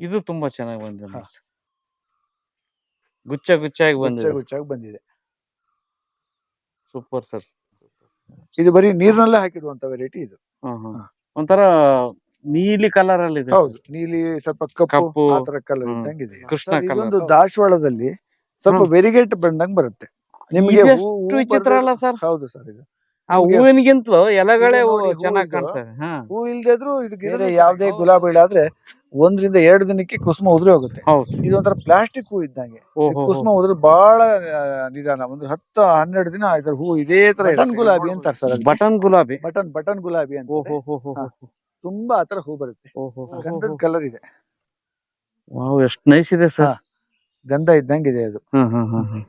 ಇದು ತುಂಬಾ ಚೆನ್ನಾಗಿ ಬಂದಿದೆ ಹಾ. ಗುಚ್ಚ ಗುಚ್ಚಾಗಿ ಗುಚ್ಚ ಬಂದಿದೆ. ಗುಚ್ಚಾಗಿ ಬಂದಿದೆ. Super sir. ಇದು ಬರೀ ನೀರ್ನಲ್ಲೇ ಹಾಕಿಡುವಂತ ವೆರೈಟಿ ಇದು. ಹಾ. ಒಂಥರ ನೀಲಿ ಕಲರ್ ಅಲ್ಲಿ ಇದೆ. ಹೌದು ನೀಲಿ ಸ್ವಲ್ಪ ಕಪ್ಪು ಕಪ್ಪು, ಆ ತರ ಕಲರ್ ಇದ್ದಂಗಿದೆ ಇದ್ದಂಗೆ ಇದೆ. ಕೃಷ್ಣ colour. ಇದೊಂದು ದಾಸವಾಳದಲ್ಲಿ ಸ್ವಲ್ಪ ಹ್ಮ್. ವೆರಿಗೇಟ್ ಬಂದಂಗ್ ಬರುತ್ತೆ. ನಿಮ್ಗೆ ಇದೆಷ್ಟು ಹೂ- ಹೂ ವಿಚಿತ್ರ ಬರ್ದೇ- ಅಲ್ಲ ಸರ್? ಹೌದು ಸರ್ ಇದು. ಆ ನಿಮ್ಗೆ- ಹೂವಿನಗಿಂತಲೂ ಎಲೆಗಳೇ ಇದು ನೋಡಿ, ಹೂ ಚೆನ್ನಾಗಿ ಇದು. ಕಾಣ್ತವೆ. ಹಾ. ಹೂ ಇಲ್ದೇ ಇದ್ರು ಇದು ಬೇರೆ ಯಾವ್ದೇ ಗುಲಾಬಿ ಆದ್ರೆ ಒಂದ್ರಿಂದ ಎರಡು ದಿನಕ್ಕೆ ಕುಸುಮ ಉದುರಿ ಹೋಗುತ್ತೆ. ಹೌದು. ಇದು ಒಂಥರ ಪ್ಲಾಸ್ಟಿಕ್ ಹೂ ಇದ್ದಂಗೆ. ಈ ಓಹೋ ಕುಸುಮ ಉದುರು ಬಹಳ ಆ, ನಿಧಾನ. ಒಂದು ಹತ್ತು ಹನ್ನೆರಡು ದಿನ ಇದ್ರ ಹೂ ಇದೇ ತರ ಬಟನ್ ಗುಲಾಬಿ ಅಂತ ಸರ್ ಬಟನ್ ಗುಲಾಬಿ? ಬಟನ್ ಬಟನ್ ಗುಲಾಬಿ ಅಂತ. ಓಹೋ ಹೋ ಹೋ ಹಾ. ತುಂಬಾ ಆತರ ಹೂ ಬರುತ್ತೆ. ಓಹೋ ಗಂಧದ ಕಲರ್ ಇದೆ. ವಾವ್ ಎಷ್ಟು ನೈಸ್ ಇದೆ ಸರ್. ಗಂಧ ಇದ್ದಂಗೆ ಇದೆ ಅದು. ಹ್ಮ್ ಹ್ಮ್ ಹ್ಮ್ ಹ್ಮ್.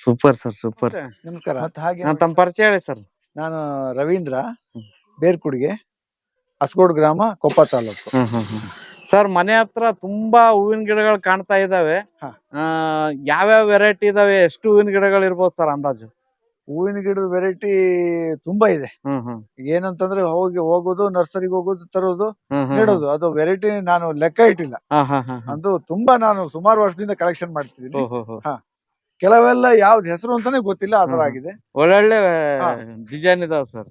Super sir super. ನಮಸ್ಕಾರ. ಮತ್ತೆ ಹಾಗೆ ನಾನ್ ತಮ್ಮ ಪರಿಚಯ ಹೇಳಿ ಸರ್. ನಾನು ರವೀಂದ್ರ. ಬೇರ್ಕುಡಿಗೆ. ಅಸ್ಗೋಡ್ ಗ್ರಾಮ ಕೊಪ್ಪ ತಾಲೂಕು. ಸರ್ ಮನೆ ಹತ್ರ ತುಂಬಾ ಹೂವಿನ ಗಿಡಗಳು ಕಾಣ್ತಾ ಇದಾವೆ. ಯಾವ್ಯಾವ ವೆರೈಟಿ ಇದಾವೆ? ಎಷ್ಟು ಹೂವಿನ ಗಿಡಗಳು ಇರ್ಬೋದು ಸರ್ ಅಂದಾಜು? ಹೂವಿನ ಗಿಡದ ವೆರೈಟಿ ತುಂಬಾ ಇದೆ. ಏನಂತಂದ್ರೆ ಹೋಗಿ ಹೋಗೋದು ನರ್ಸರಿಗೆ ಹೋಗೋದು ತರೋದು ನೆಡೋದು. ಅದು ವೆರೈಟಿ ನಾನು ಲೆಕ್ಕ ಇಟ್ಟಿಲ್ಲ. ಅದು ತುಂಬಾ ನಾನು ಸುಮಾರು ವರ್ಷದಿಂದ ಕಲೆಕ್ಷನ್ ಮಾಡ್ತಿದ್ದೀನಿ. ಕೆಲವೆಲ್ಲ ಯಾವ್ದು ಹೆಸರು ಅಂತಾನೆ ಗೊತ್ತಿಲ್ಲ ಆ ತರ ಆಗಿದೆ. ಒಳ್ಳೊಳ್ಳೆ. ಡಿಸೈನ್ ಇದಾವೆ ಸರ್.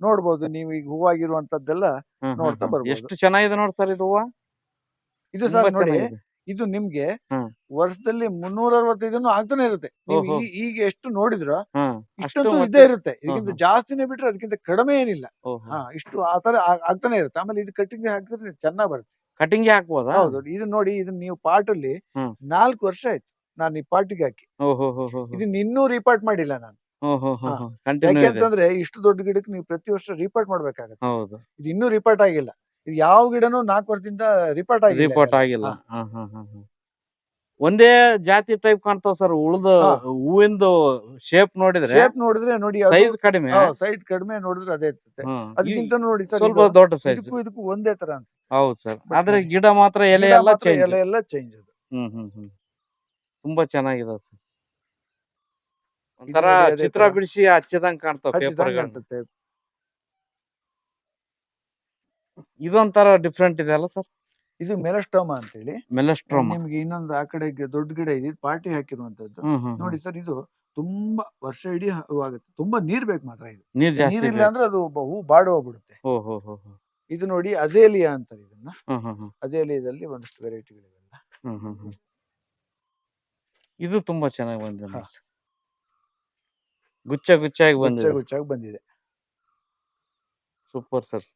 ನೋಡ್ಬೋದು ನೀವು ಈಗ ಹೂವಾಗಿರುವಂತದ್ದೆಲ್ಲ ನೋಡ್ತಾ ಬರ್ಬೋದು. ಎಷ್ಟು ಚೆನ್ನಾಗಿದೆ ನೋಡಿ ಸರ್ ಇದು ಹೂವ? ಇದು ಸರ್ ನೋಡಿ ಇದು ನಿಮ್ಗೆ. ವರ್ಷದಲ್ಲಿ ಮುನ್ನೂರ ಅರವತ್ತೈದನ್ನು ಆಗ್ತಾನೆ ಇರುತ್ತೆ. ನೀವು ಈಗ ಎಷ್ಟು ನೋಡಿದ್ರ ಇಷ್ಟೊಂದು ಇದ್ದೇ ಇರುತ್ತೆ. ಇದಕ್ಕಿಂತ ಜಾಸ್ತಿನೇ ಬಿಟ್ರೆ ಅದಕ್ಕಿಂತ ಕಡಿಮೆ ಏನಿಲ್ಲ. ಹಾ ಇಷ್ಟು ಆತರ ಆಗ್ತಾನೆ ಇರುತ್ತೆ. ಆಮೇಲೆ ಇದು ಕಟ್ಟಿಂಗ್ ಹಾಕಿದ್ರೆ ಚೆನ್ನಾಗ್ ಬರುತ್ತೆ. ಕಟಿಂಗ್ ಹಾಕ್ಬೋದಾ? ಹೌದು. ಇದು ನೋಡಿ ಇದನ್ನ ನೀವು ಪಾಟ್ ಅಲ್ಲಿ ನಾಲ್ಕು ವರ್ಷ ಆಯ್ತು. ನಾನು ಈ ಪಾರ್ಟಿಗೆ ಹಾಕಿ. ಇದನ್ನ ಇನ್ನೂ ರಿಪಾರ್ಟ್ ಮಾಡಿಲ್ಲ ನಾನು. ಯಾಕೆಂತಂದ್ರೆ ಇಷ್ಟು ದೊಡ್ಡ ಗಿಡಕ್ಕೆ ನೀವು ಪ್ರತಿ ವರ್ಷ ರಿಪೋರ್ಟ್ ಮಾಡ್ಬೇಕಾಗತ್ತೆ. ಹೌದು. ಇದು ಇನ್ನೂ ರಿಪೋರ್ಟ್ ಆಗಿಲ್ಲ. ಇದು ಯಾವ ಗಿಡನೂ ನಾಲ್ಕು ವರ್ಷದಿಂದ ರಿಪೋರ್ಟ್ ಆಗಿಲ್ಲ ರಿಪೋರ್ಟ್ ಆಗಿಲ್ಲ. ಒಂದೇ ಜಾತಿ ಟೈಪ್ ಕಾಣ್ತಾವ ಸರ್ ಉಳ್ದ. ಹೂವಿಂದು ಶೇಪ್ ನೋಡಿದ್ರೆ ಶೇಪ್ ನೋಡಿದ್ರೆ ನೋಡಿ ಸೈಜ್ ಕಡಿಮೆ. ಸೈಜ್ ಕಡಿಮೆ ನೋಡಿದ್ರೆ ಅದೇ ಇರ್ತದೆ. ಅದಕ್ಕಿಂತ ನೋಡಿ ಸರ್ ಸ್ವಲ್ಪ ದೊಡ್ಡ ಸೈಜ್ ಇದಕ್ಕೂ ಒಂದೇ ತರ ಅಂತ ಹೌದು ಸರ್ ಆದ್ರೆ ಗಿಡ ಮಾತ್ರ ಎಲೆ ಎಲ್ಲ ಚೇಂಜ್ ಎಲೆ ಎಲ್ಲ ಚೇಂಜ್ ಅದು. ಹ್ಮ್ ಹ್ಮ್ ಹ್ಮ್. ತುಂಬಾ ಚೆನ್ನಾಗಿದೆ ಸರ್ ಒಂಥರ ಚಿತ್ರ ತರ. ಬಿಡಿಸಿ ಹಚ್ಚಿದಂಗ್ ಕಾಣ್ತಾವ ಪೇಪರ್ ಅನ್ಸುತ್ತೆ ಇದೊಂಥರ ಡಿಫ್ರೆಂಟ್ ಇದೆ ಅಲ್ಲ ಸರ್? ಇದು ಮೆಲಸ್ಟೋಮಾ ಅಂತ ಹೇಳಿ ಮೆಲಸ್ಟ್ರೋಮ ನಿಮ್ಗೆ ಇನ್ನೊಂದು ಆ ಕಡೆ ದೊಡ್ಡ ಗಿಡ ಇದೆ ಪಾರ್ಟಿ ಹಾಕಿರುವಂತದ್ದು. ನೋಡಿ ಸರ್ ಇದು ತುಂಬಾ ವರ್ಷ ಇಡೀ ಆಗುತ್ತೆ. ತುಂಬಾ ನೀರ್ ಬೇಕು ಮಾತ್ರ ಇದು. ನೀರಿಲ್ಲ ಅಂದ್ರೆ ಅದು ಹೂ ಬಾಡಿ ಹೋಗ್ಬಿಡುತ್ತೆ. ಇದು ನೋಡಿ ಅದೇಲಿಯಾ ಅಂತಾರೆ ಇದನ್ನ. ಅದೇಲಿಯಾದಲ್ಲಿ ಒಂದಷ್ಟು ವೆರೈಟಿಗಳಿವೆಲ್ಲ ಇದು ತುಂಬಾ ಚೆನ್ನಾಗಿ ಬಂದಿದೆ. ಗುಚ್ಚ ಗುಚ್ಚಾಗಿ ಗುಚ್ಚ ಬಂದಿದೆ. ಗುಚ್ಚಾಗಿ ಬಂದಿದೆ. ಸೂಪರ್ ಸರ್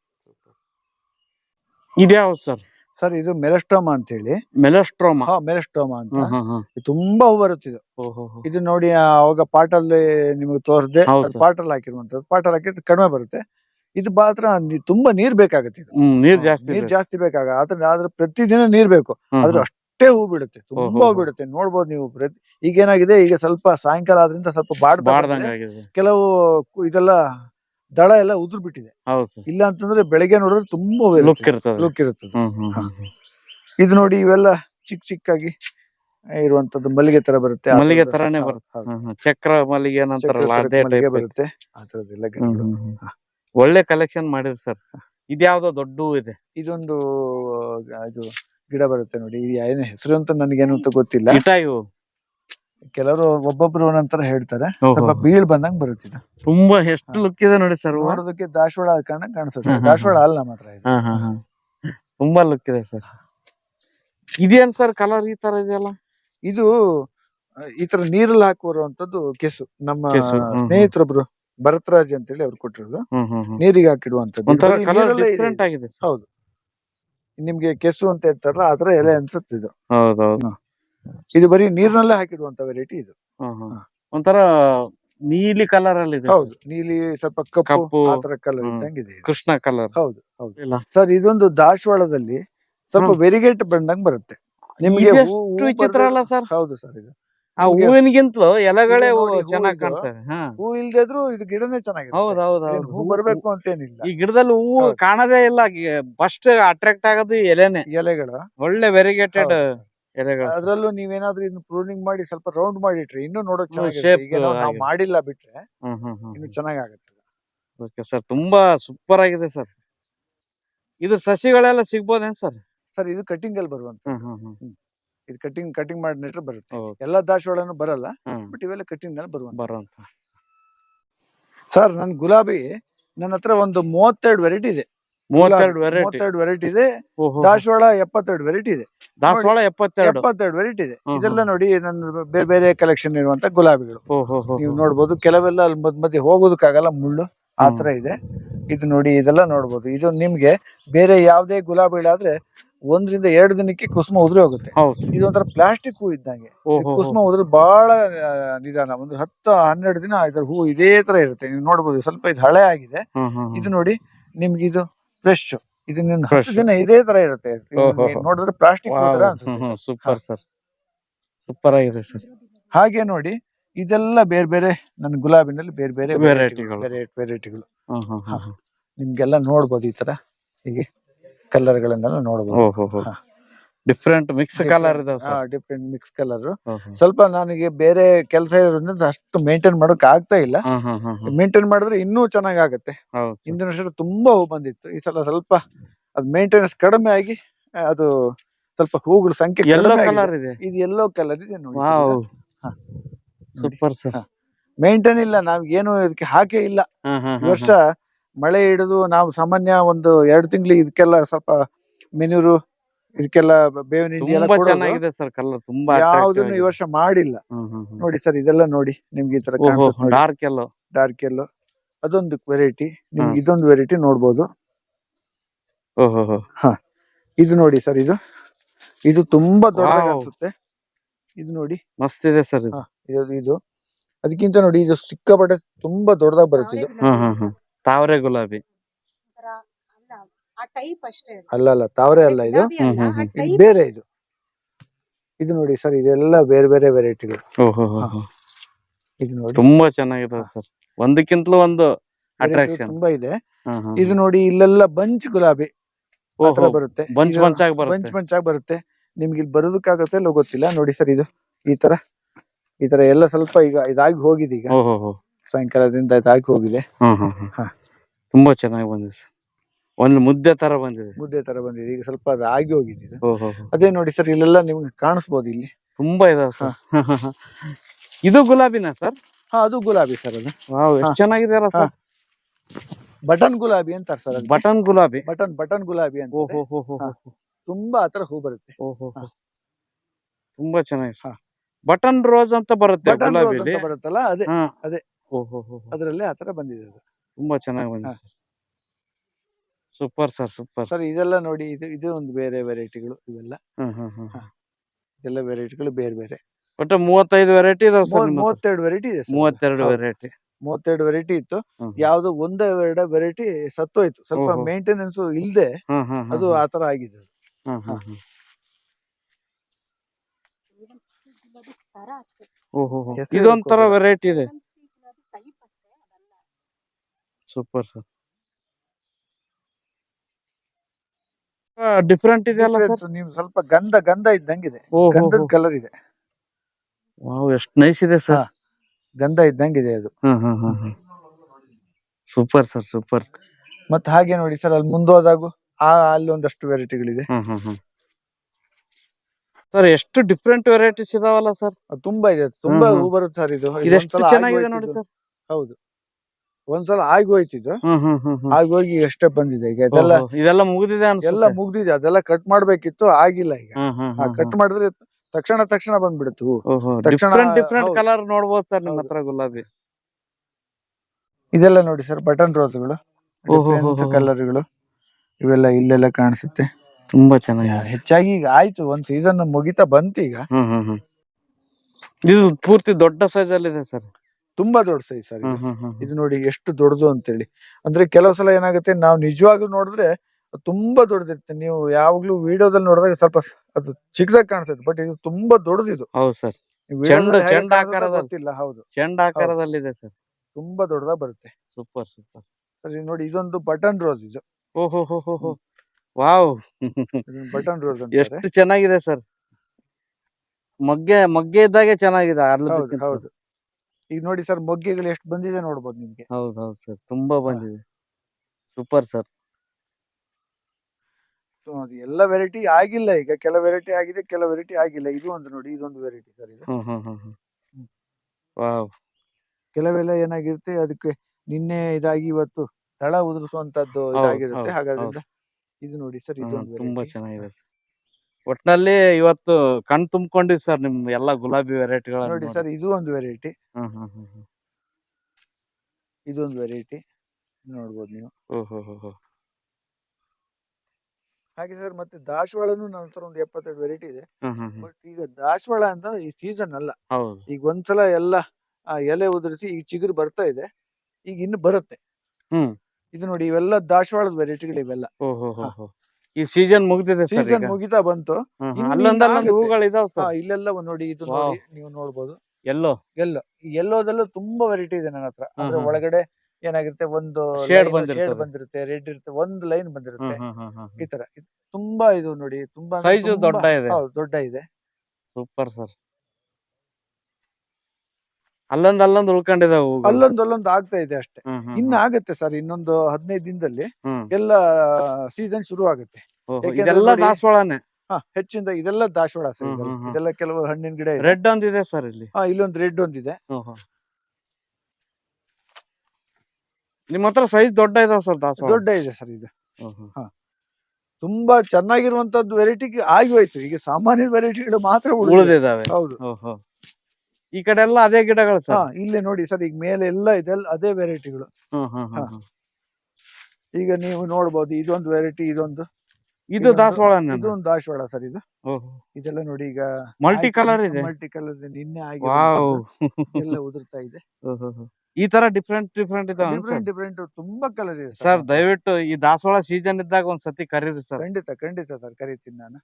ಇದ್ಯಾವ್ದು ಸರ್? ಸರ್ ಇದು ಮೆಲಸ್ಟೋಮಾ ಅಂತ ಹೇಳಿ ಮೆಲಸ್ಟ್ರೋಮಾ? ಹಾ ಮೆಲಸ್ಟೋಮಾ ಅಂತ. ತುಂಬಾ ಹೂ. ಬರುತ್ತೆ ಇದು ನೋಡಿ ಅವಾಗ ಪಾಟಲ್ಲಿ ನಿಮಗೆ ತೋರಿಸ್ದೆ ಪಾಟಲ್. ಪಾಟಲ್ಲಿ ಹಾಕಿರುವಂತದ್ದು ಪಾಟಲ್ಲಿ ಹಾಕಿದ್ರೆ ಕಡಿಮೆ ಬರುತ್ತೆ. ಇದು ಮಾತ್ರ ತುಂಬಾ ನೀರ್ ಬೇಕಾಗುತ್ತೆ ಇದು. ನೀರ್ ಜಾಸ್ತಿ ನೀರ್ ಜಾಸ್ತಿ ಬೇಕಾಗ ಆದ್ರೆ ಆದ್ರೆ ಪ್ರತಿದಿನ ನೀರ್ ಬೇಕು. ಆದ್ರೆ ಹ್ಮ್. ಅಷ್ಟೇ ಹೂ ಬಿಡುತ್ತೆ ತುಂಬಾ ಹೋ, ಬಿಡುತ್ತೆ. ನೋಡ್ಬೋದು ನೀವು ಪ್ರತಿ ಈಗ ಏನಾಗಿದೆ ಈಗ ಸ್ವಲ್ಪ ಸಾಯಂಕಾಲ ಆದ್ರಿಂದ ಸ್ವಲ್ಪ ಬಾಡ್ ಬಾಡ್ದಂಗ್ ಬಂದಿದೆ. ಆಗಿದೆ ಕೆಲವು ಕು- ಇದೆಲ್ಲ ದಳ ಎಲ್ಲ ಉದುರು ಬಿಟ್ಟಿದೆ. ಹೌದು ಸರ್. ಇಲ್ಲ ಅಂತಂದ್ರೆ ಬೆಳಗ್ಗೆ ನೋಡಿದ್ರೆ ತುಂಬಾ ಲುಕ್ ಇರ್ತದೆ. ಲುಕ್ ಇರುತ್ತದೆ. ಹ್ಮ್ ಹ್ಮ್ ಹ್ಮ್ ಹ್ಮ್. ಇದು ನೋಡಿ ಇವೆಲ್ಲ ಚಿಕ್ಕ ಚಿಕ್ಕಾಗಿ ಇರುವಂತದ್ದು ಮಲ್ಲಿಗೆ ತರ ಬರುತ್ತೆ. ಆ ಮಲ್ಲಿಗೆ ತರನೇ ತರಾನೇ ಬರುತ್ತೆ. ಹೌದು. ಹ್ಮ್ ಹ್ಮ್. ಚಕ್ರ ಮಲ್ಲಿಗೆ ಏನಂತಾರಲ್ಲ ಚಕ್ರ ಅದೇ ಮಲ್ಲಿಗೆ ಟೈಪ್ ಬರುತ್ತೆ. ಆ ತರದ್ದೆಲ್ಲ ಗಿಡಗಳು. ಒಳ್ಳೆ ಕಲೆಕ್ಷನ್ ಮಾಡಿರಿ ಸರ್. ಇದ್ಯಾವ್ದೋ ದೊಡ್ಡ ಹೂ ಇದೆ. ಇದೊಂದು ಆ, ಇದು ಗಿಡ ಬರುತ್ತೆ ನೋಡಿ. ಇದು ಏನು ಹೆಸರು ಅಂತ ನನಗೇನು ಅಂತ ಗೊತ್ತಿಲ್ಲ. ಕೆಲವರು ಒಬ್ಬೊಬ್ರು ನಂತರ ಹೇಳ್ತಾರೆ. ಓಹೋ. ಸ್ವಲ್ಪ ಬೀಳ್ ಬಂದಂಗ್ ಬರುತ್ತೆ ಇದು. ತುಂಬಾ ಎಷ್ಟು ಲುಕ್ ಇದೆ ನೋಡಿ ಸರ್. ನೋಡೋದಕ್ಕೆ ದಾಸವಾಳ ಕಾರಣ ಕಾಣಿಸುತ್ತೆ. ಹ್ಮ್ ದಾಸವಾಳ ಅಲ್ಲ ಮಾತ್ರ ಇದು. ಹಾ ಹಾ ಹಾ. ತುಂಬಾ ಲುಕ್ ಇದೆ ಸರ್ ಇದೇನ್ ಸರ್ ಕಲರ್ ಈ ತರ ಇದೆಯಲ್ಲ? ಇದು ಆ, ಈ ತರ ನೀರಲ್ಲಿ ಹಾಕುವಂತದ್ದು ಕೆಸು. ನಮ್ಮ ಕೆಸು, ಹ್ಮ್ ಹ್ಮ್. ಅಂತ ಹೇಳಿ ಅಂತೇಳಿ ಅವ್ರು ಕೊಟ್ಟಿರೋದು. ಹ್ಮ್ ಹ್ಮ್ ಹ್ಮ್. ನೀರಿಗೆ ಹಾಕಿಡುವಂತದ್ದು. ಒಂಥರ ಕಲರ್ ಡಿಫ್ರೆಂಟ್. ಆಗಿದೆ sir. ಹೌದು. ನಿಮ್ಗೆ ಕೆಸು ಅಂತ ಇರ್ತಾರಲ್ಲ ತರ ಎಲೆ ಅನ್ಸುತ್ತೆ ಇದು ಹೌದೌದು. ಇದು ಬರೀ ನೀರ್ನಲ್ಲೇ ಹಾಕಿಡುವಂತ ವೆರೈಟಿ ಇದು. ಒಂಥರ ನೀಲಿ ಕಲರ್ ಅಲ್ಲಿ ಇದೆ. ಹೌದು ನೀಲಿ ಸ್ವಲ್ಪ ಕಪ್ಪು ಆತರ ಆ ತರ ಕಲರ್ ಹ್ಮ್. ಇದ್ದಂಗೆ ಇದೆ. ಇದು. ಕೃಷ್ಣ ಕಲರ್ ಹೌದು ಹೌದು. ಸರ್ ಇದೊಂದು ದಾಶವಾಳದಲ್ಲಿ ಸ್ವಲ್ಪ ವೆರಿಗೇಟ್ ಬಂದಂಗ್ ಬರುತ್ತೆ. ನಿಮ್ಗೆ ಹೌದು ಸರ್ ಇದು. ಆ ಹೂವಿನಗಿಂತಲೂ ಎಲೆಗಳೇ ಚೆನ್ನಾಗಿ. ಕಾಣ್ತವೆ ಹಾ. ಹೂ ಇಲ್ದಿದ್ರು ಇದು ಗಿಡನೇ ಚೆನ್ನಾಗಿದೆ ಹೌದ್ ಹೌದ್ ಹೌದ್ ಹೂ ಬರ್ಬೇಕು ಅಂತೇನಿಲ್ಲ. ಈ ಗಿಡದಲ್ಲಿ ಹೂವು. ಕಾಣದೇ ಇಲ್ಲ ಫಸ್ಟ್ ಅಟ್ರಾಕ್ಟ್ ಆಗೋದು ಎಲೆನೆ. ಎಲೆಗಳು. ಒಳ್ಳೆ ವೆರಿಗೇಟೆಡ್. ಎಲೆಗಳು. ಅದ್ರಲ್ಲೂ ನೀವೇನಾದ್ರೂ ಇನ್ನು ಪ್ರೂನಿಂಗ್ ಮಾಡಿ ಸ್ವಲ್ಪ ರೌಂಡ್ ಮಾಡಿಟ್ರಿ. ಇನ್ನೂ ನೋಡಕ್ ನಾವು ಮಾಡಿಲ್ಲ ಬಿಟ್ರೆ ಇನ್ನು ಚೆನ್ನಾಗಾಗುತ್ತೆ. ಓಕೆ ಸರ್ ತುಂಬಾ ಸೂಪರ್ ಆಗಿದೆ ಸರ್ ಇದು ಸಸಿಗಳೆಲ್ಲ ಸಿಗ್ಬೋದೇನ್ ಸರ್ ಸರ್ ಇದು ಕಟಿಂಗ್ ಅಲ್ಲಿ ಬರುವಂತ ಇದು ಕಟಿಂಗ್ ಕಟಿಂಗ್ ಮಾಡಿ ನೆಟ್ರೆ ಬರುತ್ತೆ. ಎಲ್ಲಾ ದಾಸವಾಳನು ಬರಲ್ಲ ಬಟ್ ಇವೆಲ್ಲ ಕಟಿಂಗ್ನಲ್ಲಿ ಬರುವಂತ ಬರುವಂತ ಸರ್ ನನ್ ಗುಲಾಬಿ ನನ್ನ ಹತ್ರ ಒಂದು ಮೂವತ್ತೆರಡು ವೆರೈಟಿ ಇದೆ. ಮೂವತ್ತೆರಡು ವೆರೈಟಿ ಇದೆ ದಾಸವಾಳ ಎಪ್ಪತ್ತೆರಡು ವೆರೈಟಿ ಇದೆ. ದಾಸವಾಳ ಎಪ್ಪತ್ತೆರಡು. ಎಪ್ಪತ್ತೆರಡು ವೆರೈಟಿ ಇದೆ. ಇದೆಲ್ಲ ನೋಡಿ ನನ್ನ ಬೇರೆ ಬೇರೆ ಕಲೆಕ್ಷನ್ ಇರುವಂತ ಗುಲಾಬಿಗಳು. ನೀವು ನೋಡ್ಬೋದು ಕೆಲವೆಲ್ಲ ಅಲ್ಲಿ ಮಧ್ಯ ಮಧ್ಯೆ ಹೋಗೋದಕ್ಕಾಗಲ್ಲ ಮುಳ್ಳು ಆತರ ಇದೆ. ಇದು ನೋಡಿ ಇದೆಲ್ಲ ನೋಡ್ಬೋದು. ಇದು ನಿಮ್ಗೆ ಬೇರೆ ಯಾವುದೇ ಗುಲಾಬಿಗಳಾದ್ರೆ ಒಂದರಿಂದ ಎರಡು ದಿನಕ್ಕೆ ಕುಸುಮ ಉದುರಿ ಹೋಗುತ್ತೆ. ಇದೊಂಥರ ಪ್ಲಾಸ್ಟಿಕ್ ಹೂ ಇದ್ದಂಗೆ. ಈ ಕುಸುಮ ಉದುರಿ ಬಹಳ ಆ, ನಿಧಾನ. ಒಂದು ಹತ್ತು ಹನ್ನೆರಡು ದಿನ ಇದ್ರ ಹೂ ಇದೇ ತರ ಇರುತ್ತೆ. ನೀವು ನೋಡಬಹುದು ಸ್ವಲ್ಪ ಇದು ಹಳೆ ಆಗಿದೆ. ಇದು ನೋಡಿ ನಿಮ್ಗೆ ಇದು ಫ್ರೆಶ್ ಇದನ್ನ Fresh. ಹತ್ತು ದಿನ ಇದೇ ತರ ಇರುತ್ತೆ. ಇದು ಓಹೋ. ನೀವು ನೋಡಿದ್ರೆ ಪ್ಲಾಸ್ಟಿಕ್ ತರ ಅನ್ಸುತ್ತೆ. ಸೂಪರ್ ಸರ್ ಸೂಪರ್ ಆಗಿದೆ ಸರ್ ಹಾಗೆ ನೋಡಿ ಇದೆಲ್ಲ ಬೇರೆ ಬೇರೆ ನನ್ನ ಗುಲಾಬಿನಲ್ಲಿ ಬೇರೆ ಬೇರೆ. ವೆರೈಟಿಗಳು. ನಿಮ್ಗೆಲ್ಲ ನೋಡ್ಬೋದು ಈ ತರ ಹೀಗೆ. ಕಲರ್ ಗಳನ್ನೆಲ್ಲ ನೋಡಬಹುದು. Different mix colour different mix colour ಸ್ವಲ್ಪ ನನಗೆ ಬೇರೆ ಕೆಲಸ ಇರೋದ್ರಿಂದ ಅಷ್ಟು ಮೇಂಟೈನ್ ಮಾಡೋಕೆ ಆಗ್ತಾ ಇಲ್ಲ. ಮೇಂಟೈನ್ ಮಾಡಿದ್ರೆ ಇನ್ನೂ ಚೆನ್ನಾಗ್ ಆಗುತ್ತೆ. ಹೌದು ಹಿಂದಿನ ವರ್ಷ ತುಂಬಾ ಹೂ ಬಂದಿತ್ತು. ಈ ಸಲ ಸ್ವಲ್ಪ ಅದು ಮೇಂಟೆನೆನ್ಸ್ ಕಡಿಮೆ ಆಗಿ ಅದು ಸ್ವಲ್ಪ ಹೂಗಳ ಸಂಖ್ಯೆ ಎಲ್ಲೋ. ಕಲರ್ ಇದೆ. ಇದು ಎಲ್ಲೋ ಕಲರ್ ಇದೆ. Super sir. ಮೇಂಟೈನ್ ಇಲ್ಲ ನಾವ್ ಏನು ಇದಕ್ಕೆ ಹಾಕೇ ಇಲ್ಲ. ವರ್ಷ ಮಳೆ ಹಿಡಿದು ನಾವು ಸಾಮಾನ್ಯ ಒಂದು ಎರಡು ತಿಂಗಳು ಇದಕ್ಕೆಲ್ಲ ಸ್ವಲ್ಪ ಮೆನೂರು ಇದಕ್ಕೆಲ್ಲ ಬೇವಿನ ಹಿಂಡಿ ಎಲ್ಲ ತುಂಬಾ ಕೊಡೋದು. ಚೆನ್ನಾಗಿದೆ ಸರ್ ಕಲರ್ ತುಂಬಾ ಯಾವ್ದನ್ನು ಈ ವರ್ಷ ಮಾಡಿಲ್ಲ. ನೋಡಿ ಸರ್ ಇದೆಲ್ಲ ನೋಡಿ ನಿಮ್ಗೆ ಈ ತರ ಡಾರ್ಕ್ ಎಲ್ಲೋ ಡಾರ್ಕ್ ಎಲ್ಲೋ ಅದೊಂದು ವೆರೈಟಿ ನಿಮ್ಗೆ ಹ್ಮ್. ಇದೊಂದು ವೆರೈಟಿ ನೋಡ್ಬೋದು. ಓಹೋ ಇದು ನೋಡಿ ಸರ್ ಇದು. ಇದು ತುಂಬಾ ದೊಡ್ಡದಾಗಿ Wow. ಅನ್ಸುತ್ತೆ. ಇದು ನೋಡಿ. ಮಸ್ತ್ ಇದೆ ಸರ್ ಇದು. ಇದು ಇದು. ಅದಕ್ಕಿಂತ ನೋಡಿ ಇದು ಸಿಕ್ಕಾಪಟ್ಟೆ ತುಂಬಾ ದೊಡ್ಡದಾಗಿ ಬರುತ್ತೆ ಇದು. ಹ್ಮ್ ಹ್ಮ್ ಹ್ಮ್. ತಾವರೆ ಗುಲಾಬಿ. ಅಲ್ಲ ಆ ಟೈಪ್ ಅಷ್ಟೇ ಅಲ್ಲ ಅಲ್ಲ ತಾವರೆ ಅಲ್ಲ ಇದು? ಬೇರೆ ಇದು. ಇದು ನೋಡಿ ಸರ್ ಇದೆಲ್ಲ ಬೇರೆ ಬೇರೆ ವೆರೈಟಿಗಳು. ಓಹೋ ಇದು ನೋಡಿ. ತುಂಬಾ ಚೆನ್ನಾಗಿದೆ ಸರ್. ಒಂದಕ್ಕಿಂತಲೂ ಒಂದು ಅಟ್ರಾಕ್ಷನ್ ತುಂಬಾ ಇದೆ. ಇದು ನೋಡಿ ಇಲ್ಲೆಲ್ಲ ಬಂಚ್ ಗುಲಾಬಿ. ಬರುತ್ತೆ. ಬಂಚ್ ಬಂಚ್ ಆಗಿ ಬಂಚ್ ಬರುತ್ತೆ. ಬಂಚ್ ಆಗಿ ಬರುತ್ತೆ. ನಿಮ್ಗೆ ಇಲ್ಲಿ ಬರೋದಕ್ಕಾಗತ್ತೆ ಗೊತ್ತಿಲ್ಲ. ನೋಡಿ ಸರ್ ಇದು ಈ ತರ ಈ ತರ ಎಲ್ಲ ಸ್ವಲ್ಪ ಈಗ ಇದಾಗಿ ಹೋಗಿದೆ ಈಗ. ಸಾಯಂಕಾಲದಿಂದ ಹಾಕಿ ಹೋಗಿದೆ. ಹ್ಮ್ ಹ್ಮ್ ಹ್ಮ್. ಹಾ. ತುಂಬಾ ಚೆನ್ನಾಗಿ ಬಂದಿದೆ ಸರ್. ಒಂದು ಮುದ್ದೆ ತರ ಬಂದಿದೆ ಮುದ್ದೆ ತರ ಬಂದಿದೆ. ಈಗ ಸ್ವಲ್ಪ ಅದು ಆಗಿ ಹೋಗಿದೆ ಇದು. ಓಹೋ ಅದೇ ನೋಡಿ ಸರ್ ಇಲ್ಲೆಲ್ಲ ನಿಮ್ಗೆ ಕಾಣಿಸ್ಬೋದು ಇಲ್ಲಿ. ತುಂಬಾ ಇದಾವೆ ಸರ್. ಇದು ಗುಲಾಬಿನ ಸರ್? ಹಾ ಅದು ಗುಲಾಬಿ ಸರ್ ಅದು. ಚೆನ್ನಾಗಿದೆ ಎಷ್ಟು ಹಾ. ಚೆನ್ನಾಗಿದೆಯಲ್ಲ ಹಾ. ಸರ್. ಬಟನ್ ಗುಲಾಬಿ ಅಂತಾರೆ ಸರ್ ಅದು ಬಟನ್ ಗುಲಾಬಿ? ಬಟನ್ ಬಟನ್ ಗುಲಾಬಿ ಅಂತ. ಓಹೋ ಹೋ ಹೋ. ಹಾ. ತುಂಬಾ ಆತರ ಹೂ ಬರುತ್ತೆ. ಓಹೋ ಹಾ. ತುಂಬಾ ಚೆನ್ನಾಗಿದೆ ಹಾ. ಬಟನ್ ರೋಸ್ ಅಂತ ಬರುತ್ತೆ ಬಟನ್ ರೋಸ್ ಗುಲಾಬಿಲಿ. ಅಂತ ಬರುತ್ತಲ್ಲ ಅದೇ ಹಾ. ಅದೇ. ಅದರಲ್ಲಿ ಆತರ ಬಂದಿದೆ ಅದು. ತುಂಬಾ ಚೆನ್ನಾಗಿ ಬಂದಿದೆ ಸೂಪರ್ ಸರ್ ಸೂಪರ್. ಸರ್ ಇದೆಲ್ಲ ನೋಡಿ ಇದು ಇದು ಒಂದು ಬೇರೆ ವೆರೈಟಿಗಳು ಇವೆಲ್ಲ. ಇದೆಲ್ಲ ವೆರೈಟಿಗಳು ಬೇರೆ ಬೇರೆ. ಒಟ್ಟು ಮೂವತ್ತೈದು ವೆರೈಟಿ ಇದಾವೆ ಸರ್ ಮೂವತ್- ಮೂವತ್ತೆರಡು ವೆರೈಟಿ ಇದೆ. ಮೂವತ್ತೆರಡು ವೆರೈಟಿ. ಮೂವತ್ತೆರಡು ವೆರೈಟಿ ಇತ್ತು. ಯಾವ್ದು ಒಂದೇ ಎರಡು ವೆರೈಟಿ ಸತ್ತೋಯ್ತು. ಸ್ವಲ್ಪ. ಮೇಂಟೆನೆನ್ಸ್ ಹ್ಮ್ ಅದು ಆತರ ಆಗಿದೆ ತರ ಇದೊಂಥರ ವೆರೈಟಿ ಇದೆ ಸೇವಂತಿಗೆ ಗುಲಾಬಿ type ಅಷ್ಟೇ, ಅದಲ್ಲ. ಸೂಪರ್ ಸರ್ ಡಿಫ್ರೆಂಟ್ ಇದೆಯಲ್ಲ ಸರ್ ನೀವು ಸ್ವಲ್ಪ ಗಂಧ ಗಂಧ ಇದ್ದಂಗಿದೆ. ಗಂಧದ ಕಲರ್ ಇದೆ. ವಾವ್ ಎಷ್ಟು ನೈಸ್ ಇದೆ ಸರ್. ಗಂಧ ಇದ್ದಂಗಿದೆ ಅದು. ಸೂಪರ್ ಸರ್ ಸೂಪರ್ ಮತ್ತೆ ಹಾಗೆ ನೋಡಿ ಸರ್ ಅಲ್ಲಿ ಮುಂದೋದಾಗು ಆ ಅಲ್ಲಿ ಒಂದಷ್ಟು ವೆರೈಟಿಗಳಿದೆ ಸರ್ ಎಷ್ಟು ಡಿಫ್ರೆಂಟ್ ವೆರೈಟೀಸ್ ಇದಾವಲ್ಲ ಸರ್ ಅದು ತುಂಬಾ ಇದೆ ತುಂಬಾ. ಹೂ ಬರುತ್ತೆ ಸರ್ ಇದು. ಚೆನ್ನಾಗಿದೆ ನೋಡಿ ಸರ್ ಹೌದು. ಒಂದ್ಸಲ ಆಗಿ ಹೋಯ್ತಿದ್ದು ಆಗಿ ಹೋಗಿ ಎಷ್ಟೇ ಬಂದಿದೆ ಈಗ ಇದೆಲ್ಲ ಇದೆಲ್ಲ ಮುಗಿದಿದೆ ಎಲ್ಲ ಮುಗ್ದಿದೆ ಅದೆಲ್ಲ ಕಟ್ ಮಾಡ್ಬೇಕಿತ್ತು ಆಗಿಲ್ಲ ಈಗ. ಕಟ್ ಮಾಡಿದ್ರೆ ತಕ್ಷಣ ತಕ್ಷಣ ಬಂದ್ಬಿಡುತ್ತೆ ಓಹೋ ತಕ್ಷಣ- ಡಿಫ್ರೆಂಟ್ ಕಲರ್ ನೋಡ್ಬೋದು ಸರ್ ನಿಮ್ಮ ಹತ್ರ ಗುಲಾಬಿ. ಇದೆಲ್ಲ ನೋಡಿ ಸರ್ ಬಟನ್ ರೋಸ್ಗಳು. ಕಲರ್ಗಳು ಇವೆಲ್ಲ ಇಲ್ಲೆಲ್ಲ ಕಾಣಿಸುತ್ತೆ. ತುಂಬಾ ಚೆನ್ನಾಗಿ ಹೆಚ್ಚಾಗಿ ಈಗ ಆಯ್ತು ಒಂದ್ ಸೀಸನ್ ಮುಗಿತಾ ಬಂತು ಈಗ. ಇದು ಪೂರ್ತಿ ದೊಡ್ಡ ಸೈಜ್ ಅಲ್ಲಿ ಇದೆ ಸರ್. ತುಂಬಾ ದೊಡ್ಡ ಸೈಜ್ ಸರ್ ಇದು. ನೋಡಿ ಎಷ್ಟು ದೊಡ್ಡದು ಅಂತೇಳಿ. ಅಂದ್ರೆ ಕೆಲವು ಸಲ ಏನಾಗುತ್ತೆ ನಾವು ನಿಜವಾಗ್ಲೂ ನೋಡಿದ್ರೆ ತುಂಬಾ ದೊಡ್ಡದಿರುತ್ತೆ. ನೀವು ಯಾವಾಗ್ಲೂ ವಿಡಿಯೋದಲ್ಲಿ ನೋಡಿದಾಗ ಸ್ವಲ್ಪ ಅದು ಚಿಕ್ಕದಾಗಿ ಕಾಣಿಸುತ್ತೆ ಬಟ್ ಇದು ತುಂಬಾ ದೊಡ್ಡದಿದು. ಹೌದು ಸರ್. ಗೊತ್ತಿಲ್ಲ ಹೌದು. ಚೆಂಡಾಕಾರದಲ್ಲಿದೆ ಸರ್. ತುಂಬಾ ದೊಡ್ಡದಾಗ ಬರುತ್ತೆ. Super super. ಸರಿ ನೋಡಿ ಇದೊಂದು ಬಟನ್ ರೋಸ್ ಇದು. ಓಹೋ ವಾವ್. ಬಟನ್ ರೋಸ್ ಎಷ್ಟು ಚೆನ್ನಾಗಿದೆ ಸರ್. ಮಗ್ಗೆ ಮಗ್ಗೆ ಇದ್ದಾಗೆ ಚೆನ್ನಾಗಿದೆ. ಹೌದು. ಈಗ ನೋಡಿ ಸರ್ ಮೊಗ್ಗೆಗಳು ಎಷ್ಟು ಬಂದಿದೆ ನೋಡ್ಬೋದು ನಿಮ್ಗೆ. ಹೌದು ಹೌದು ಸರ್ ತುಂಬಾ ಬಂದಿದೆ. Super sir. ಅದು ಎಲ್ಲ ವೆರೈಟಿ ಆಗಿಲ್ಲ ಈಗ. ಕೆಲ ವೆರೈಟಿ ಆಗಿದೆ ಕೆಲ ವೆರೈಟಿ ಆಗಿಲ್ಲ. ಇದು ಒಂದು ನೋಡಿ ಇದೊಂದು ವೆರೈಟಿ ಸರ್ ಇದು. ಹ್ಮ್ ಹ್ಮ್ ಹ್ಮ್ ಹ್ಮ್. ಹ್ಮ್. ವಾವ್. ಕೆಲವೆಲ್ಲ ಏನಾಗಿರುತ್ತೆ ಅದಕ್ಕೆ ನಿನ್ನೆ ಇದಾಗಿ ಇವತ್ತು ತಳ ಉದುರಿಸುವಂತದ್ದು ಹೌದು, ಇದಾಗಿರುತ್ತೆ. ಹೌದು, ಹಾಗಾದ್ರಿಂದ ಇದು ನೋಡಿ ಸರ್ ಇದು ಇದೊಂದು ತುಂಬಾ variety. ಚೆನ್ನಾಗಿದೆ ಸರ್. ಒಟ್ನಲ್ಲಿ ಇವತ್ತು ಕಣ್ ತುಂಬಿಕೊಂಡಿವಿ ಸರ್ ನಿಮ್ ಎಲ್ಲಾ ಗುಲಾಬಿ ವೆರೈಟಿಗಳ ನೋಡಿ ಸರ್ ಇದು ಒಂದು ವೆರೈಟಿ. ಇದೊಂದು ವೆರೈಟಿ. ನೋಡ್ಬೋದು ನೀವು. ಹಾಗೆ ಸರ್ ಮತ್ತೆ ದಾಸವಾಳನು ನನ್ನ ಹತ್ರ ಒಂದು ಎಪ್ಪತ್ತೆರಡು ವೆರೈಟಿ ಇದೆ. ಬಟ್ ಈಗ ದಾಸವಾಳ ಅಂತ ಈ ಸೀಸನ್ ಅಲ್ಲ. ಈಗ ಒಂದ್ಸಲ ಎಲ್ಲ ಆ ಎಲೆ ಉದುರಿಸಿ ಈಗ ಚಿಗುರು ಬರ್ತಾ ಇದೆ. ಈಗ ಇನ್ನು ಬರುತ್ತೆ. ಇದು ನೋಡಿ ಇವೆಲ್ಲ ದಾಸವಾಳದ ವೆರೈಟಿಗಳು ಇವೆಲ್ಲ ಈ ಸೀಸನ್ ಮುಗ್ದಿದೆ ಸರ್ ಸೀಸನ್ ಈಗ. ಮುಗಿತಾ ಬಂತು. ಹ್ಮ್, ಹ್ಮ್. ಇನ್ನು ಅಲ್ಲೊಂದ್ ಅಲ್ಲೊಂದ್ ಇನ್ನಾಗುತ್ತೆ. ಹೂಗಳು ಇದಾವ್ ಹಾ ಸರ್ ಇಲ್ಲೆಲ್ಲ ಒಂದ್ ನೋಡಿ ಇದು Wow. ನೋಡಿ ನೀವು ನೋಡ್ಬೋದು. ಎಲ್ಲೋ? ಎಲ್ಲೋ ಎಲ್ಲೋದಲ್ಲೂ ತುಂಬಾ ವೆರೈಟಿ ಇದೆ ನನ್ನ ಹತ್ರ. ಅಂದ್ರೆ ಹ್ಮ್. ಒಳಗಡೆ ಏನಾಗಿರುತ್ತೆ ಒಂದು Shade ಶೇಡ್ ಬಂದಿರುತ್ತೆ ರೆಡ್ ಇರುತ್ತೆ ಒಂದು ಲೈನ್ ಬಂದಿರುತ್ತೆ. ಈ ತರ. ಇದು ತುಂಬಾ ಇದು ನೋಡಿ ತುಂಬಾ ಅಂದ್ರೆ ಸೈಜು ತುಂಬಾ- ದೊಡ್ಡ ಇದೆ. ಹೌದು ದೊಡ್ಡ ಇದೆ. Super sir. ಅಲ್ಲೊಂದ್ ಅಲ್ಲೊಂದ್ ಉಳ್ಕೊಂಡಿದಾವು ಅಲ್ಲೊಂದ್ ಅಲ್ಲೊಂದು ಆಗ್ತಾ ಇದೆ ಅಷ್ಟೇ. ಇನ್ನ ಆಗತ್ತೆ ಸರ್ ಇನ್ನೊಂದು ಹದಿನೈದು ದಿನದಲ್ಲಿ ಎಲ್ಲ ಸೀಸನ್ ಶುರು ಆಗುತ್ತೆ. ದಾಸವಾಳನೆ? ಹೆಚ್ಚಿಂದ ಇದೆಲ್ಲ ದಾಸವಾಳ ಸರ್ ಇದೆಲ್ಲ. ಕೆಲವು ಹಣ್ಣಿನ ಗಿಡ ರೆಡ್ ಒಂದಿದೆ ಸರ್ ಇಲ್ಲಿ. ಹಾ ಇಲ್ಲೊಂದು ರೆಡ್ ಒಂದಿದೆ. ನಿಮ್ಮ ನಿಮ್ ಹತ್ರ ಸೈಜ್ ದೊಡ್ಡ ಇದಾವ ಸರ್ ದಾಸವಾಳ. ದೊಡ್ಡ ಇದೆ ಸರ್ ಇದು. ತುಂಬಾ ಚೆನ್ನಾಗಿರುವಂತದ್ದು ವೆರೈಟಿ ಆಗಿ ಹೋಯ್ತು. ಈಗ ಸಾಮಾನ್ಯ ವೆರೈಟಿಗಳು ಮಾತ್ರ ಉಳಿದಿದ್ದಾವೆ. ಹೌದು. ಈ ಕಡೆ ಎಲ್ಲ ಅದೇ ಗಿಡಗಳು ಹಾ ಸರ್ ಇಲ್ಲೇ ನೋಡಿ ಸರ್ ಈಗ ಮೇಲೆ ಎಲ್ಲ ಇದೆ ಅದೇ ವೆರೈಟಿಗಳು ಹ್ಮ್ ಹ್ಮ್ ಹ್ಮ್ ಹ್ಮ್. ಈಗ ನೀವು ನೋಡ್ಬೋದು ಇದೊಂದು ವೆರೈಟಿ ಇದೊಂದು ಇದು ಇದೊಂದು- ದಾಸವಾಳ ಇದು ಒಂದು ದಾಸವಾಳ ಸರ್ ಇದು. ಇದೆಲ್ಲ ನೋಡಿ ಈಗ ಮಲ್ಟಿ ಕಲರ್ ಇದೆ. ಮಲ್ಟಿ ಕಲರ್ ನಿನ್ನೆ ವಾವ್. ಆಗಿ ಎಲ್ಲ ಉದುರ್ತಾ ಇದೆ. ಈ ತರ ಡಿಫ್ರೆಂಟ್ ಡಿಫ್ರೆಂಟ್ ಇದಾವ ಡಿಫ್ರೆಂಟ್ ಡಿಫ್ರೆಂಟ್ ತುಂಬಾ ಕಲರ್ ಇದೆ ಸರ್ ದಯವಿಟ್ಟು ಈ ದಾಸವಾಳ ಸೀಸನ್ ಇದ್ದಾಗ ಒಂದ್ ಸತಿ ಕರೀರಿ ಸರ್. ಖಂಡಿತ ಖಂಡಿತ ಸರ್ ಕರಿತೀನಿ ನಾನು.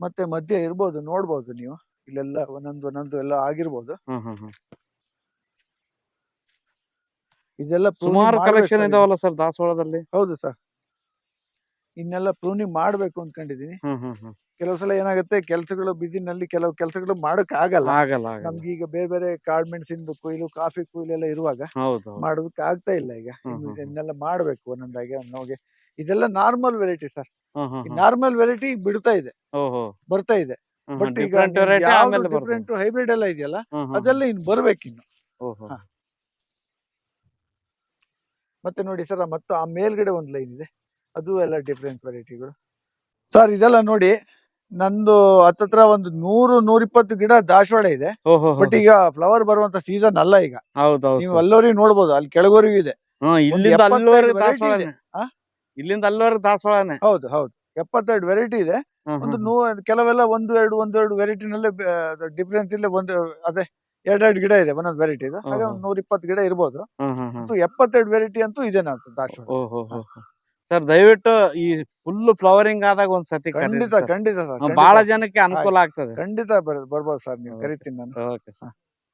ಮತ್ತೆ ಮಧ್ಯ ಇರ್ಬೋದು ನೋಡ್ಬೋದು ನೀವು. ಇಲ್ಲೆಲ್ಲ ಒಂದೊಂದು ಒಂದೊಂದು ಎಲ್ಲ ಆಗಿರ್ಬೋದು. ಇದೆಲ್ಲ ಸುಮಾರು ಕಲೆಕ್ಷನ್ ಇದಾವಲ್ಲ ಸರ್ ದಾಸವಾಳದಲ್ಲಿ? ಹೌದು ಸರ್. ಇನ್ನೆಲ್ಲ ಪ್ರೂನಿಂಗ್ ಮಾಡ್ಬೇಕು ಅನ್ಕೊಂಡಿದೀನಿ ಕೆಲವ್ ಸಲ ಏನಾಗುತ್ತೆ ಕೆಲಸಗಳು ಬಿಸಿನಲ್ಲಿ ಕೆಲವು ಕೆಲಸಗಳು ಮಾಡಕ್ ಆಗಲ್ಲ. ಆಗಲ್ಲ ನಮ್ಗೆ ಈಗ ಬೇರೆ ಬೇರೆ ಕಾಳು ಮೆಣಸಿನ ಕೊಯ್ಲು ಕಾಫಿ ಕೊಯ್ಲು ಎಲ್ಲ ಇರುವಾಗ. ಮಾಡೋದಕ್ಕೆ ಆಗ್ತಾ ಇಲ್ಲ ಈಗ. ಇನ್ನೆಲ್ಲ. ಮಾಡ್ಬೇಕು ಒಂದೊಂದಾಗಿ ಅನ್ನೋಗೆ ಇದೆಲ್ಲ normal variety sir. Normal variety ಬಿಡ್ತಾ ಇದೆ. ಬರ್ತಾ ಇದೆ. ಬಟ್ ಈಗ ಡಿಫ್ರೆಂಟ್ ವೆರೈಟಿ ಯಾವ್ದು ಆಮೇಲೆ ಬರ್ತದೆ ಡಿಫ್ರೆಂಟ್ ಹೈಬ್ರಿಡ್ ಎಲ್ಲ ಇದೆಯಲ್ಲ ಹ್ಮ್ ಹ್ಮ್ ಅದೆಲ್ಲ ಇನ್ನು ಬರ್ಬೇಕಿನ್ನು. ಓಹೋ. ಹಾ. ಮತ್ತೆ ನೋಡಿ ಸರ್ ಮತ್ತು ಆ ಮೇಲ್ಗಡೆ ಒಂದು ಲೈನ್ ಇದೆ. ಅದು ಎಲ್ಲ ಡಿಫ್ರೆಂಟ್ ವೆರೈಟಿಗಳು ಸರ್ ಇದೆಲ್ಲ ನೋಡಿ ನಂದು ಹತ್ತತ್ರ ಒಂದು ನೂರು ನೂರಿಪ್ಪತ್ತು ಗಿಡ ದಾಸವಾಳ ಇದೆ. ಓಹೋ ಬಟ್ ಈಗ ಫ್ಲವರ್ ಬರುವಂತ ಸೀಸನ್ ಅಲ್ಲ ಈಗ. ಹೌದು ಹೌದು ನೀವು ಅಲ್ಲೋರಿಗೆ ನೋಡ್ಬೋದು ಅಲ್ಲಿ ಕೆಳಗೋರಿಗೂ ಇದೆ. ಹ್ಮ್ ಇಲ್ಲಿಂದ ಎಪ್ಪತ್ತೈದು ಅಲ್ಲಿವರೆಗೆ variety ದಾಸವಾಳನೆ ಆ? ಇಲ್ಲಿಂದ ಅಲ್ಲಿವರೆಗೆ ದಾಸವಾಳನೆ. ಹೌದು ಹೌದು. ಎಪ್ಪತ್ತೆರಡು ವೆರೈಟಿ ಇದೆ. ಒಂದು ನೂ ಕೆಲವೆಲ್ಲ ಒಂದು ಎರಡು ಒಂದೆರಡು ಎರಡು ವೆರೈಟಿನಲ್ಲೇ ಡಿಫ್ರೆನ್ಸ್ ಇಲ್ಲ ಒಂದು ಅದೇ ಎರಡೆರಡು ಗಿಡ ಇದೆ ಒಂದೊಂದು ವೆರೈಟಿ ಇದೆ. ಹಾಗೆ ಒಂದು ನೂರ ಇಪ್ಪತ್ತು ಗಿಡ ಇರ್ಬೋದು. ಮತ್ತು ಎಪ್ಪತ್ತೆರಡು ವೆರೈಟಿ ಅಂತೂ ಇದೆ ನಾನು ದಾಸವಾಳ. ಸರ್ ದಯವಿಟ್ಟು ಈ ಫುಲ್ ಫ್ಲವರಿಂಗ್ ಆದಾಗ ಒಂದ್ ಸತಿ ಖಂಡಿತ ಖಂಡಿತ ಸರ್ ಬಹಳ ಜನಕ್ಕೆ ಅನುಕೂಲ ಆಗ್ತದೆ. ಖಂಡಿತ ಬರ್- ಬರ್ಬೋದು ಸರ್ ನೀವು ಕರಿತೀನಿ ನಾನು. Okay sir.